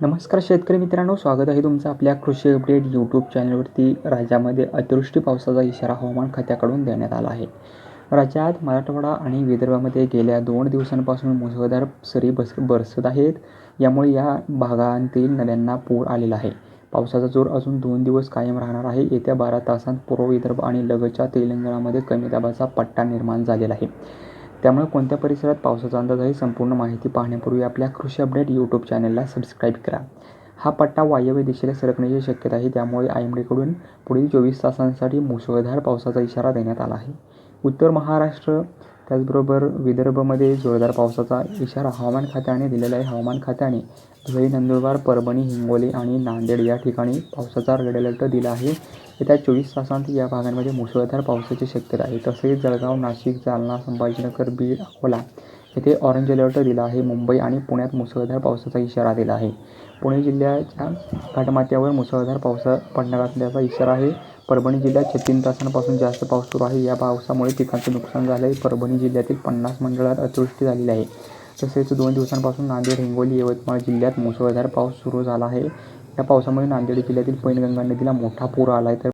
नमस्कार शेतकरी मित्रांनो स्वागत आहे तुमचं आपल्या कृषी अपडेट यूट्यूब चॅनलवरती राज्यामध्ये अतिवृष्टी पावसाचा इशारा हवामान खात्याकडून देण्यात आला आहे. राज्यात मराठवाडा आणि विदर्भामध्ये गेल्या दोन दिवसांपासून मुसळधार सरी बस बरसत आहेत. यामुळे या भागांतील नद्यांना पूर आलेला आहे. पावसाचा जोर अजून दोन दिवस कायम राहणार आहे. येत्या बारा तासांत पूर्व विदर्भ आणि लगतच्या तेलंगणामध्ये कमी दाबाचा पट्टा निर्माण झालेला आहे. त्यामुळे कोणत्या परिसरात पावसाचा अंदाज आहे संपूर्ण माहिती पाहण्यापूर्वी आपल्या कृषी अपडेट यूट्यूब चॅनलला सबस्क्राईब करा. हा पट्टा वायव्य दिशेला सरकण्याची शक्यता आहे त्यामुळे आय एम डीकडून पुढील चोवीस तासांसाठी मुसळधार पावसाचा इशारा देण्यात आला आहे. उत्तर महाराष्ट्र त्याचबरोबर विदर्भमध्ये जोरदार पावसाचा इशारा हवामान खात्याने दिलेला आहे. हवामान खात्याने धुळे नंदुरबार परभणी हिंगोली आणि नांदेड या ठिकाणी पावसाचा रेड अलर्ट दिला आहे. येत्या चोवीस तासांत या भागांमध्ये मुसळधार पावसाची शक्यता आहे. तसेच जळगाव नाशिक जालना संभाजीनगर बीड अकोला येथे ऑरेंज अलर्ट दिला आहे. मुंबई आणि पुण्यात मुसळधार पावसाचा इशारा दिला आहे. पुणे जिल्ह्याच्या घाटमाथ्यावर मुसळधार पावसा पडणार असल्याचा इशारा आहे. परभणी जिल्ह्यात तीन तासांपासून जास्त पाऊस सुरू आहे. या पावसामुळे पिकांचं नुकसान झाले आहे परभणी जिल्ह्यातील पन्नास मंडळात अतिवृष्टी झालेली आहे. तसेच दोन दिवसांपासून नांदेड हिंगोली यवतमाळ जिल्ह्यात मुसळधार पाऊस सुरू झाला आहे. या पावसामुळे नांदेड जिल्ह्यातील पैनगंगा नदीला मोठा पूर आला आहे तर